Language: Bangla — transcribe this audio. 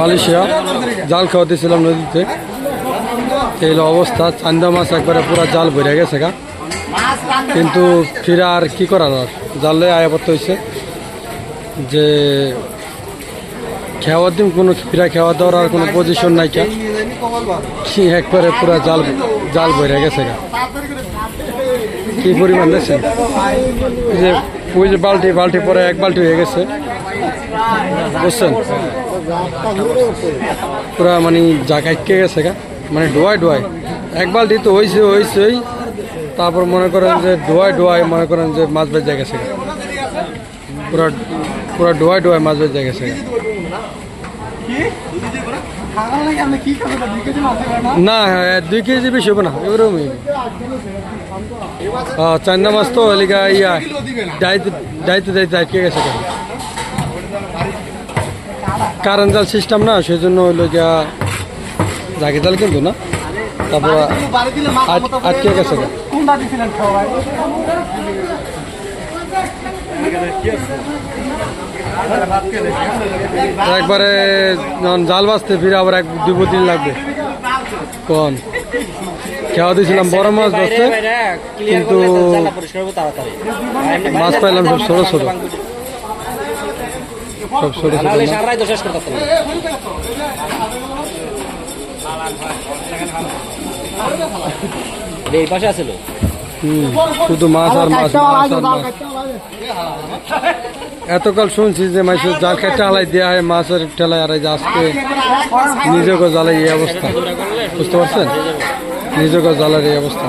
মালয়েশিয়া, জাল খাওয়াতেছিলাম নদীতে। এই অবস্থা, চান্দা মাছ একবারে পুরো জাল ভরে গেছে গা। কিন্তু ফিরে আর কি করার আর? জালে আয়াপত্ত হয়েছে যে খাওয়ার দিন কোনো ফিরা খাওয়া দেওয়ার আর কোনো পজিশন নাই কে। কি একবারে পুরো জাল জাল ভরে গেছে গা। কি পরিমাণ দেখছেন? যে ওই যে বালতি বালতি পরে এক বালতি হয়ে গেছে। বুঝছেন? পুরা মানে যা কাটকে গেছে গা? মানে ডোয়াই ডোয়াই এক বালতি তো হয়েছে হয়েছেই তারপর মনে করেন যে ডোয়াই ডোয়াই মনে করেন যে মাছ বেজে গেছে পুরা পুরা ডোয়াই ডোয়াই মাছ বেজে গেছে না হ্যাঁ, দুই কেজি বেশি হবে না এরকমই। হ্যাঁ চান্দা মাছ তো এলিকা ইয়া ডাইতে ডাইতে ডাইতে আটকে গেছে কারেন্ট জাল সিস্টেম না সেই জন্য হইল গিয়া জাগে জাল কিন্তু না। তারপর আটকে গেছে। একবারে যখন জাল বাঁচতে ফিরে আবার এক দুই দিন লাগবে। কোন? খাওয়া দিয়েছিলাম বড় মাছ ধরতে। কিন্তু মাছ পাইলাম সব ছোট ছোট সব ছোট ছোট এই পাশে আছিল হুম, শুধু মাছ আর মাছ মাছ আর মাছ। এতকাল শুনছি যে মাছের জাল খেতে হালাই দেওয়া হয় মাছের ঠেলায় আর আজকে নিজেকে জালে এই অবস্থা। বুঝতে পারছেন? নিজেকে জালের এই অবস্থা।